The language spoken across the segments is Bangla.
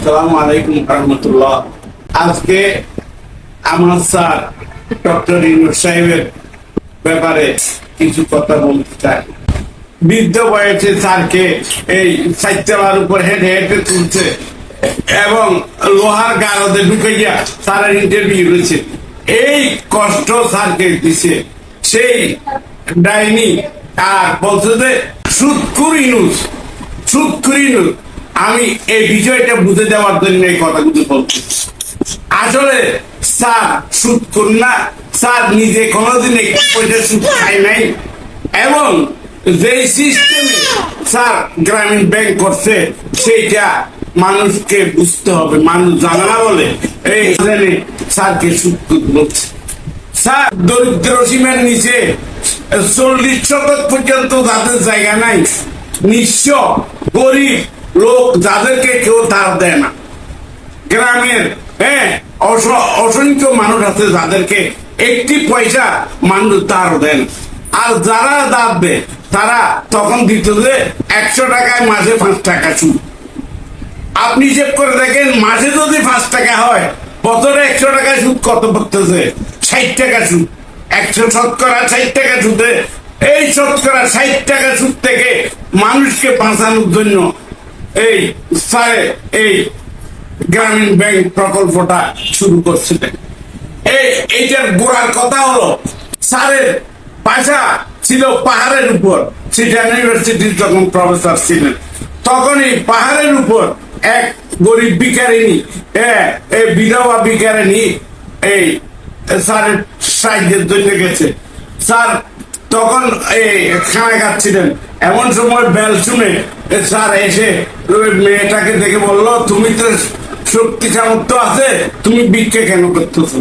আসসালামু আলাইকুম রহমতুল্লাহ। আজকে আমার স্যার ডক্টর ইনুর সাহেবের ব্যাপারে কিছু কথা বলতে চাই। বৃদ্ধ বয়সে স্যারকে এই উপর হেঁটে হেঁটে তুলছে এবং লোহার গারদে ঢুকে গিয়া স্যারের ইন্টারভিউ রয়েছে। এই কষ্ট স্যারকে দিছে। সেই ডাইনি আর বলছে যে, সুৎকুর ইনুস সুৎকুর ইনুস আমি এই বিষয়টা বুঝে দেওয়ার জন্য এই কথাগুলো বলছি। আসলে স্যার সুদ না। স্যার নিজে কোনোদিন সুদ খায় নাই। এবং যে সিস্টেমে স্যার গ্রামীণ ব্যাংক করছে, সেইটা মানুষকে বুঝতে হবে। মানুষ জানে না বলে এই স্যারকে সুদ বলছে। স্যার দরিদ্র সীমার নিচে চল্লিশ শতক পর্যন্ত যাদের জায়গা নাই। নিঃস্ব, গরিব লোক যাদেরকে কেউ ধার দেয় না। গ্রামের হ্যাঁ অসংখ্য মানুষ আছে যাদেরকে একটি পয়সা মানুষ ধার দেন আর যারা দাঁত দেয়, তারা তখন দিত যে একশো টাকায় মাসে পাঁচ টাকা সুদ আপনি চেক করে দেখেন, মাসে যদি পাঁচ টাকা হয়, বছরে একশো টাকা সুদ কত পড়তেছে? ষাট টাকা সুদ। একশো শতকরা ষাট টাকা সুদে, এই শতকরা ষাট টাকা সুদ থেকে মানুষকে বাঁচানোর জন্য এই স্যারে, এই গ্রামীণ ব্যাংক প্রকল্পটা শুরু করছিলেন। এই, এইটার গোড়ার কথা হলো, স্যারের বাসা ছিল পাহাড়ের উপর। সিটান ইউনিভার্সিটির যখন প্রফেসর ছিলেন, তখনই পাহাড়ের উপর এক গরিব ভিকারিনী হ্যাঁ এই বিধবা ভিকারিনী এই স্যারের সাহায্যের জন্য গেছে। স্যার তখন এই খানা খাচ্ছিলেন। এমন সময় বেল শুনে স্যার এসে ওই মেয়েটাকে দেখে বলল, তুমি তো শক্তি সামর্থ্য আছে, তুমি ভিক্ষে কেন করতেছ?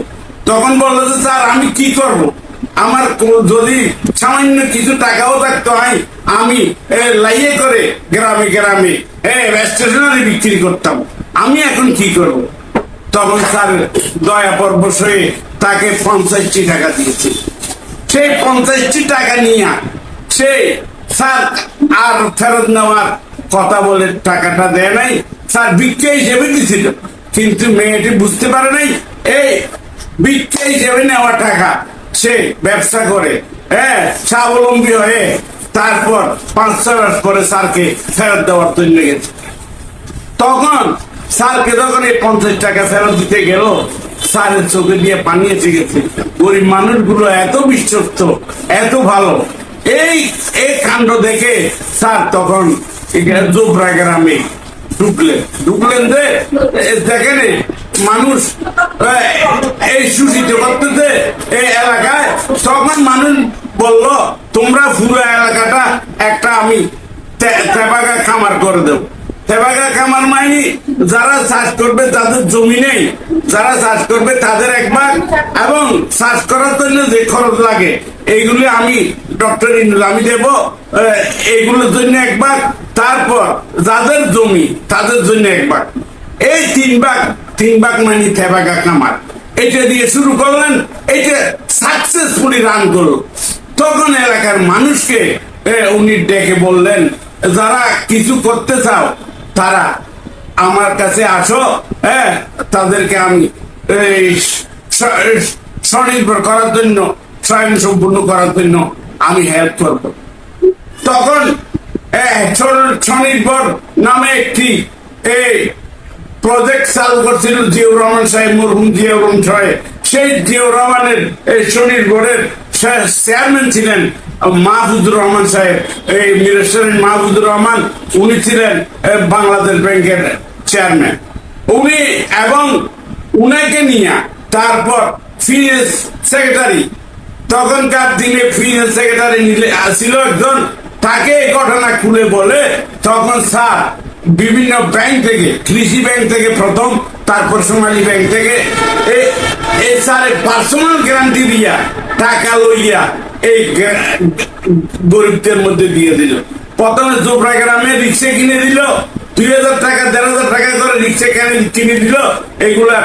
তখন বলল যে, স্যার, আমি কি করব? আমার যদি সামান্য কিছু টাকাও থাকতো হয় আমি লাইয়ে করে গ্রামে গ্রামে স্টেশনারি বিক্রি করতাম। আমি এখন কি করব? তখন স্যার দয়া পরবশ হয়ে তাকে পঞ্চাশটি টাকা দিয়েছে। সেই পঞ্চাশটি টাকা নিয়ে সে, স্যার, আর ফেরত নেওয়ার কথা বলে টাকাটা দেয় নাই। স্যার, ভিক্ষা হিসেবে দিছিল। কিন্তু মেয়েটি বুঝতে পারে নাই এই ভিক্ষা হিসেবে নেওয়া টাকা সে ব্যবসা করে। হ্যাঁ স্বাবলম্বী হয়ে তারপর পাঁচ ছয় মাস পরে স্যারকে ফেরত দেওয়ার জন্য গেছে। তখন স্যারকে যখন এই পঞ্চাশ টাকা ফেরত দিতে গেল স্যারের চোখে দিয়ে পানি এসে গেছে। গরিব মানুষগুলো এত বিশ্বস্ত, এত ভালো। এই এই কাণ্ড দেখে স্যার তখন গ্রামে ঢুকলেন। ঢুকলেন যে দেখেন মানুষ এই সুশীত করতেছে এই এলাকায়। তখন মানুষ বলল, তোমরা পুরো এলাকাটা একটা আমি খামার করে দেবো। তেবাগা খামার মাইনি, যারা চাষ করবে তাদের জমি নেই, যারা চাষ করবে তাদের এক ভাগ, এবং চাষ করার জন্য যে খরচ লাগে, এইগুলি আমি ডক্টর ইন্দুল আমি দেব এইগুলোর জন্য এক ভাগ, তারপর যাদের জমি, তাদের জন্য এক ভাগ। এই তিন ভাগ তিন ভাগ মানি থেবাগা খামার এটা দিয়ে শুরু করলেন, এটা সাকসেসফুলি রান করল। তখন এলাকার মানুষকে উনি ডেকে বললেন, যারা কিছু করতে চাও তারা আমার কাছে আসো হ্যাঁ তাদেরকে আমি এই স্বনির্ভর করার জন্য স্বয়ং সম্পূর্ণ করার জন্য আমি হেল্প করব। তখন স্বনির্ভর নামে একটি এই প্রজেক্ট চালু করছিল জিয়াউর রহমান সাহেব, মরহুম জিয়াউর রহমান সাহেব। সেই জিয়াউর রহমানের, এই স্বনির্ভরের চেয়ারম্যান ছিলেন মাহফুজুর রহমান সাহেব। এই মিরেশ্বরের মাহফুজুর রহমান, উনি ছিলেন বাংলাদেশ ব্যাংকের চেয়ারম্যান। উনি এবং উনাকে নিয়ে তারপর ফিনেন্স সেক্রেটারি, তখনকার দিনে ফিনান্স সেক্রেটারি নিলে ছিল একজন, তাকে এই ঘটনা খুলে বলে, তখন স্যার বিভিন্ন ব্যাংক থেকে, কৃষি ব্যাংক থেকে প্রথম, তারপর সোনালী ব্যাংক থেকে এছাড়া পার্সোনাল গ্যারান্টি দিয়া টাকা লইয়া এই গরিবদের মধ্যে দিয়ে দিল। প্রথমে জোপড়া গ্রামে রিক্সা কিনে দিল, দুই হাজার টাকা, দেড় হাজার টাকা করে রিক্সা সেখানে কিনে দিল, এগুলা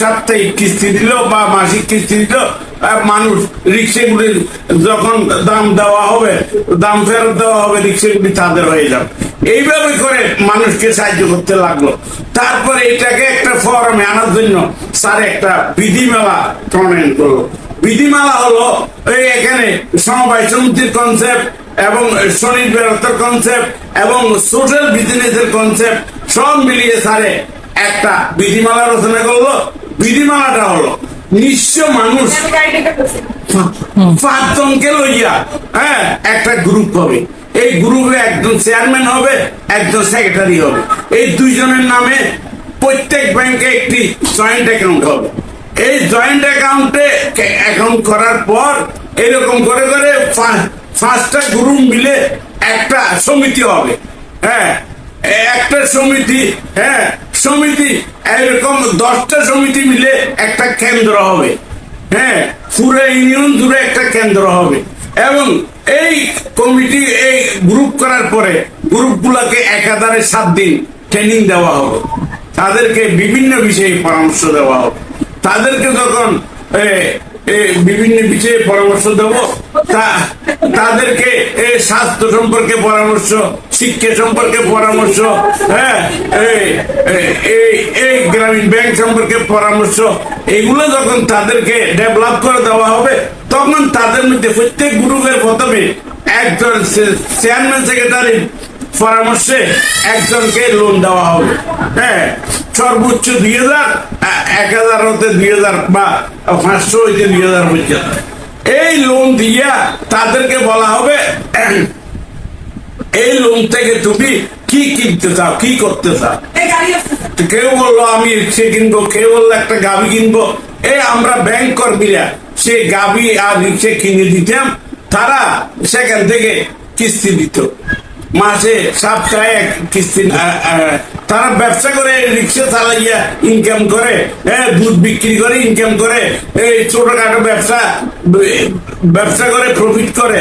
সাপ্তাহিক কিস্তি দিল বা মাসিক কিস্তি দিল। মানুষ রিক্সাগুলি যখন দাম দেওয়া হবে, দাম ফেরত দেওয়া হবে, রিক্সাগুলি তাদের হয়ে যাবে। এইভাবে করে মানুষকে সাহায্য করতে লাগল। তারপরে এটাকে একটা ফর্মে আনার জন্য স্যার একটা বিধিমেলা প্রণয়ন করল। বিধিমালা হলো, এই এখানে সমবায় সমিতির কনসেপ্ট এবং স্বনির্ভরতার কনসেপ্ট এবং সোশ্যাল বিজনেসের কনসেপ্ট সব মিলিয়ে স্যারে একটা বিধিমালা রচনা করল বিধিমালাটা হলো নিঃস্ব মানুষ পাঁচজনকে লইয়া হ্যাঁ একটা গ্রুপ হবে। এই গ্রুপে একজন চেয়ারম্যান হবে একজন সেক্রেটারি হবে। এই দুইজনের নামে প্রত্যেক ব্যাংকে একটি জয়েন্ট অ্যাকাউন্ট হবে। এই জয়েন্ট অ্যাকাউন্টে অ্যাকাউন্ট করার পর এরকম করে করে পাঁচটা গ্রুপ মিলে একটা সমিতি হবে। হ্যাঁ একটা সমিতি হ্যাঁ সমিতি, এরকম দশটা সমিতি মিলে একটা কেন্দ্র হবে। হ্যাঁ পুরো ইউনিয়ন জুড়ে একটা কেন্দ্র হবে। এবং এই কমিটি, এই গ্রুপ করার পরে গ্রুপ গ্রুপগুলোকে একাধারে সাত দিন ট্রেনিং দেওয়া হবে। তাদেরকে বিভিন্ন বিষয়ে পরামর্শ দেওয়া হবে। তাদেরকে যখন বিভিন্ন বিষয়ে পরামর্শ দেব। তাদেরকে স্বাস্থ্য সম্পর্কে পরামর্শ, শিক্ষা সম্পর্কে পরামর্শ হ্যাঁ এই গ্রামীণ ব্যাংক সম্পর্কে পরামর্শ, এগুলো যখন তাদেরকে ডেভেলপ করে দেওয়া হবে, তখন তাদের মধ্যে প্রত্যেক গ্রুপের প্রথমে একজন চেয়ারম্যান সেক্রেটারি পরামর্শে একজনকে লোন দেওয়া হবে। হ্যাঁ সর্বোচ্চ দুই হাজার এক হাজার হতে দুই হাজার বা পাঁচশো হইতে দুই হাজার পর্যন্ত এই লোন দিয়া তাদেরকে বলা হবে এই লোন থেকে তুমি কি কিনতে চাও কি করতে চাও? কেউ বলল আমি রিক্সা কিনবো। কেউ বলল একটা গাবি কিনবো। এই আমরা ব্যাংক কর্মীরা সে গাবি আর রিক্সা কিনে দিতাম তারা সেখান থেকে কিস্তি দিত। মাসে সপ্তাহে এক কিস্তি তারা ব্যবসা করে রিক্সা চালাইয়া ইনকাম করে দুধ বিক্রি করে ইনকাম করে, এই ছোটখাটো ব্যবসা ব্যবসা করে প্রফিট করে।